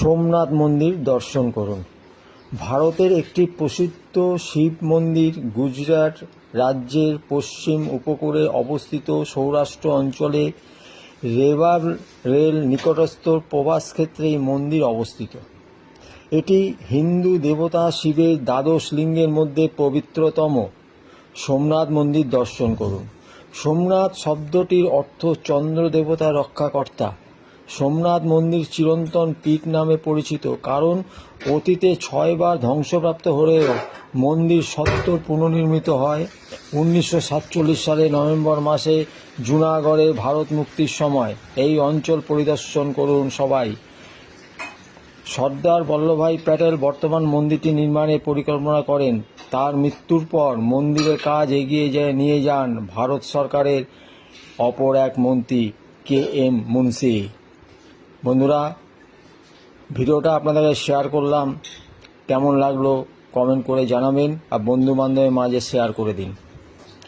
সোমনাথ মন্দির দর্শন করুন। ভারতের একটি প্রসিদ্ধ শিব মন্দির গুজরাট রাজ্যের পশ্চিম উপকূলে অবস্থিত সৌরাষ্ট্র অঞ্চলে রেবার রেল নিকটস্থ প্রবাসক্ষেত্রে এই মন্দির অবস্থিত। এটি হিন্দু দেবতা শিবের দ্বাদশ লিঙ্গের মধ্যে পবিত্রতম। সোমনাথ মন্দির দর্শন করুন। সোমনাথ শব্দটির অর্থ চন্দ্র দেবতা রক্ষাকর্তা। সোমনাথ মন্দির চিরন্তন পীঠ নামে পরিচিত, কারণ অতীতে ছয়বার ধ্বংসপ্রাপ্ত হলেও মন্দির সত্তর পুনর্নির্মিত হয় উনিশশো সাতচল্লিশ সালে নভেম্বর মাসে জুনাগড়ে ভারত মুক্তির সময়। এই অঞ্চল পরিদর্শন করুন সবাই। সর্দার বল্লভভাই প্যাটেল বর্তমান মন্দিরটি নির্মাণের পরিকল্পনা করেন। তার মৃত্যুর পর মন্দিরের কাজ এগিয়ে যায় নিয়ে যান ভারত সরকারের অপর এক মন্ত্রী কে এম মুন্সি। বন্ধুরা, ভিডিওটা আপনাদের শেয়ার করলাম। কেমন লাগল কমেন্ট করে জানাবেন আর বন্ধু বান্ধবের মাঝে শেয়ার করে দিন।